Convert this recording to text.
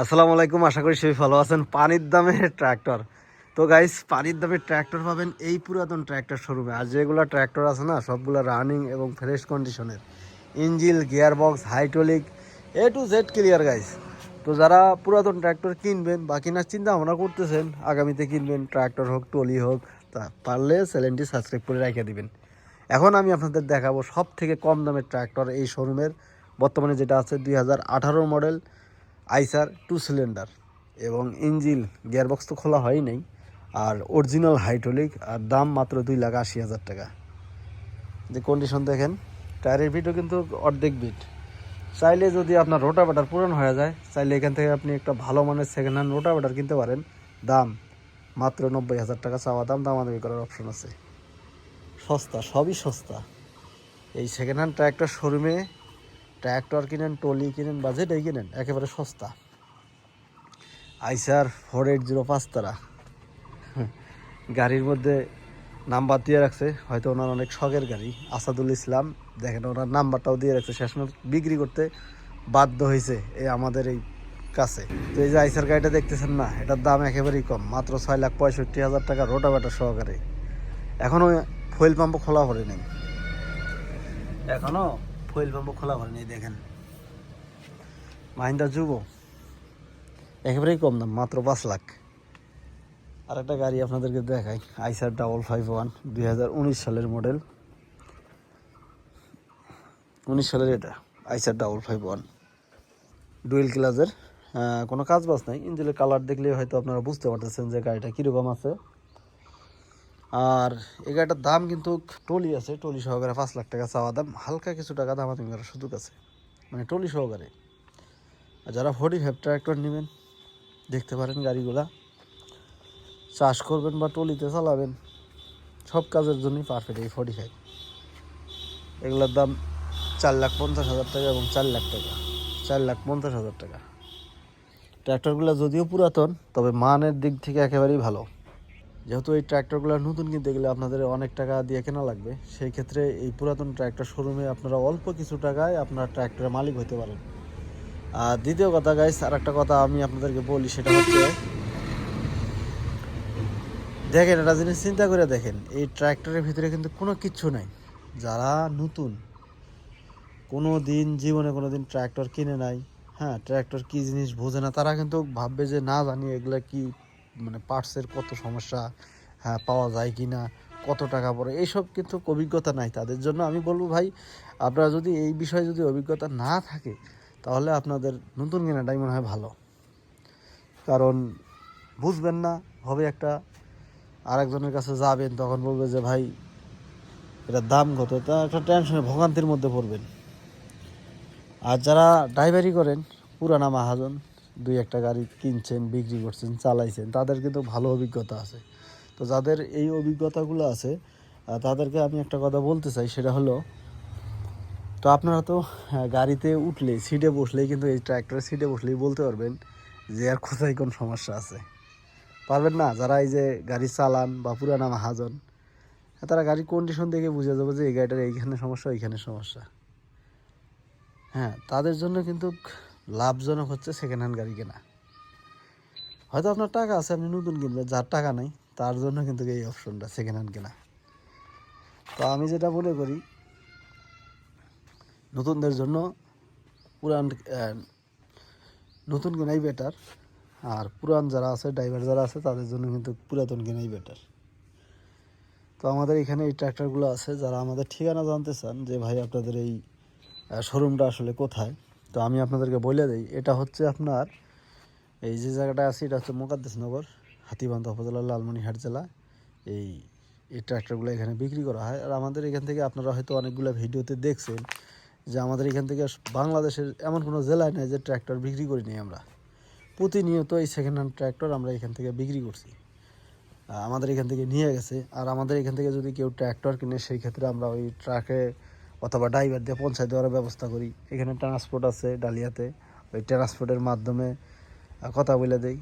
আসসালামু আলাইকুম, আশা করি সবাই ভালো আছেন। পানির দামে ট্র্যাক্টর। তো গাইস পানির দামে ট্র্যাক্টর পাবেন এই পুরাতন ট্র্যাক্টর শোরুমে। আর যেগুলো ট্র্যাক্টর আছে না, সবগুলো রানিং এবং ফ্রেশ কন্ডিশনের engine gear box hydraulic A to Z clear guys তো যারা পুরাতন ট্র্যাক্টর কিনবেন বা কেনার চিন্তা ভাবনা করতেছেন, আগামীতে কিনবেন ট্র্যাক্টর হোক, টলি হোক, তা পারলে চ্যানেলটি সাবস্ক্রাইব করে রেখে দিবেন। এখন আমি আপনাদের দেখাবো সব থেকে কম দামের ট্র্যাক্টর এই শোরুমের। বর্তমানে যেটা আছে দুই হাজার আঠারো মডেল আইসার টু সিলিন্ডার এবং ইঞ্জিল গিয়ারবক্স তো খোলা হয় নাই, আর অরিজিনাল হাইড্রোলিক, আর দাম মাত্র দুই লাখ আশি হাজার টাকা। যে কন্ডিশন দেখেন টায়ারের বিটও কিন্তু অর্ধেক বিট চাইলে যদি আপনার রোটাভেটার পূরণ হয়ে যায়, চাইলে এখান থেকে আপনি একটা ভালো মানের সেকেন্ড হ্যান্ড রোটাভেটার কিনতে পারেন। দাম মাত্র নব্বই হাজার টাকা চাওয়া, দাম দাম দামাদামি করার অপশন আছে। সস্তা, সবই সস্তা। এই সেকেন্ড হ্যান্ড ট্র্যাক্টর শোরুমে ট্র্যাক্টর কিনেন টলি কিনেন বা যেটাই কিনেন, একেবারে সস্তা। আইসার ফোর এইট জিরো পাঁচ তারা। গাড়ির মধ্যে নাম্বার দিয়ে রাখছে, হয়তো ওনার অনেক শখের গাড়ি, আসাদুল ইসলাম। দেখেন ওনার নাম্বারটাও দিয়ে রাখছে শেষমেশ বিক্রি করতে বাধ্য হয়েছে এই আমাদের এই কাছে। তো এই যে আইসার গাড়িটা দেখতেছেন না, এটার দাম একেবারেই কম, মাত্র ছয় লাখ পঁয়ষট্টি হাজার টাকা রোটাভেটার সহকারে। এখনও ফুয়েল পাম্প খোলা পড়ে নেই। এখনও ফুয়েল পাম্প খোলা পড়েনি দেখেন। মাহিন্দা যুব। একেবারেই কম দাম, মাত্র পাঁচ লাখ। আর একটা গাড়ি আপনাদেরকে দেখাই, আইসার ডাবল ফাইভ ওয়ান, দুই হাজার উনিশ সালের মডেল। উনিশ সালের এটা, আইসার ডাবল ফাইভ ওয়ান। ডুয়েল ক্লাসের কোনো কাজ বাজ নাই। ইঞ্জিনের কালার দেখলে হয়তো আপনারা বুঝতে পারতেছেন যে গাড়িটা কীরকম আছে। আর এই গাড়িটার দাম কিন্তু টলি আছে টলি সহকারে পাঁচ লাখ টাকা চাওয়া দাম। হালকা কিছু টাকা দামাদামি করার সুযোগ আছে। মানে টলি সহকারে। আর যারা ফোর্টি ফাইভ ট্র্যাক্টর নেবেন, দেখতে পারেন গাড়িগুলা। চাষ করবেন বা টলিতে চালাবেন, সব কাজের জন্যই পারফেক্ট এই ফোর্টি ফাইভ। এগুলোর দাম চার লাখ পঞ্চাশ হাজার টাকা এবং চার লাখ টাকা, চার লাখ পঞ্চাশ হাজার টাকা। ট্র্যাক্টরগুলো যদিও পুরাতন, তবে মানের দিক থেকে একেবারেই ভালো। যেহেতু এই ট্র্যাক্টরগুলো নতুন কিনতে গেলে আপনাদের অনেক টাকা দিয়ে কেনা লাগবে, সেই ক্ষেত্রে এই পুরাতন ট্র্যাক্টর শোরুমে আপনারা অল্প কিছু টাকায় আপনার ট্র্যাক্টরের মালিক হতে পারেন। আর দ্বিতীয় কথা গাইস আর একটা কথা আমি আপনাদেরকে বলি, সেটা হচ্ছে দেখেন, একটা জিনিস চিন্তা করে দেখেন, এই ট্র্যাক্টরের ভিতরে কিন্তু কোনো কিচ্ছু নাই। যারা নতুন, কোনো দিন জীবনে কোনো দিন ট্র্যাক্টর কিনে নাই হ্যাঁ ট্র্যাক্টর কী জিনিস বোঝে না, তারা কিন্তু ভাববে যে, না জানি এগুলো কি মানে পার্টসের কত সমস্যা হ্যাঁ পাওয়া যায় কি না কত টাকা পড়ে, এইসব কিন্তু অভিজ্ঞতা নাই তাদের জন্য। আমি বলব ভাই, আপনারা যদি এই বিষয়ে যদি অভিজ্ঞতা না থাকে, তাহলে আপনাদের নতুন কেনাটাই মনে হয় ভালো। কারণ বুঝবেন না, হবে একটা আরেকজনের কাছে যাবেন, তখন বলবে যে, ভাই, এটার দাম কত? তা একটা টেনশনে ভোগান্তির মধ্যে পড়বেন। আর যারা ড্রাইভারি করেন, পুরানা মাহাজন দুই একটা গাড়ি কিনছেন, বিক্রি করছেন, চালাইছেন তাদের কিন্তু ভালো অভিজ্ঞতা আছে। তো যাদের এই অভিজ্ঞতাগুলো আছে তাদেরকে আমি একটা কথা বলতে চাই, সেটা হলো, তো আপনারা তো গাড়িতে উঠলে, সিটে বসলেই কিন্তু এই ট্র্যাক্টরের সিটে বসলেই বলতে পারবেন যে আর কোথায় কোন সমস্যা আছে। পারবেন না? যারা এই যে গাড়ি চালান বা পুরানা মাহাজন, তারা গাড়ির কন্ডিশন দেখে বুঝে যাবে যে এই গাড়িটার এইখানে সমস্যা, ওইখানে সমস্যা। হ্যাঁ তাদের জন্য কিন্তু লাভজনক হচ্ছে সেকেন্ড হ্যান্ড গাড়ি কেনা। হয়তো আপনার টাকা আছে, আপনি নতুন কিনবেন, যার টাকা নাই, তার জন্য কিন্তু এই অপশনটা সেকেন্ড হ্যান্ড কেনা। তো আমি যেটা মনে করি, নতুনদের জন্য পুরান নতুন কেনাই বেটার আর পুরান যারা আছে ড্রাইভার যারা আছে, তাদের জন্য কিন্তু পুরাতন কেনাই বেটার তো আমাদের এখানে এই ট্র্যাক্টরগুলো আছে, যারা আমাদের ঠিকানা জানতে চান যে, ভাই, আপনাদের এই শোরুমটা আসলে কোথায়? তো আমি আপনাদেরকে বলে দিই, এটা হচ্ছে আপনার, এই যে জায়গাটা আছে, এটা হচ্ছে মোকাদ্দেশনগর হাতিবান্ধা উপজেলা লালমনিহাট জেলা। এই এই ট্র্যাক্টরগুলো এখানে বিক্রি করা হয়। আর আমাদের এখান থেকে আপনারা হয়তো অনেকগুলো ভিডিওতে দেখছেন যে আমাদের এখান থেকে বাংলাদেশের এমন কোনো জেলায় নেই যে ট্র্যাক্টর বিক্রি করি নি আমরা। প্রতিনিয়ত এই সেকেন্ড হ্যান্ড ট্র্যাক্টর আমরা এখান থেকে বিক্রি করছি। আমাদের এখান থেকে নিয়ে গেছে। আর আমাদের এখান থেকে যদি কেউ ট্র্যাক্টর কিনে, সেই ক্ষেত্রে আমরা ওই ট্রাকে অথবা ড্রাইভার দিয়ে পৌঁছায় দেওয়ার ব্যবস্থা করি। এখানে ট্রান্সপোর্ট আছে ডালিয়াতে। ওই ট্রান্সপোর্টের মাধ্যমে কথা বলে দেই।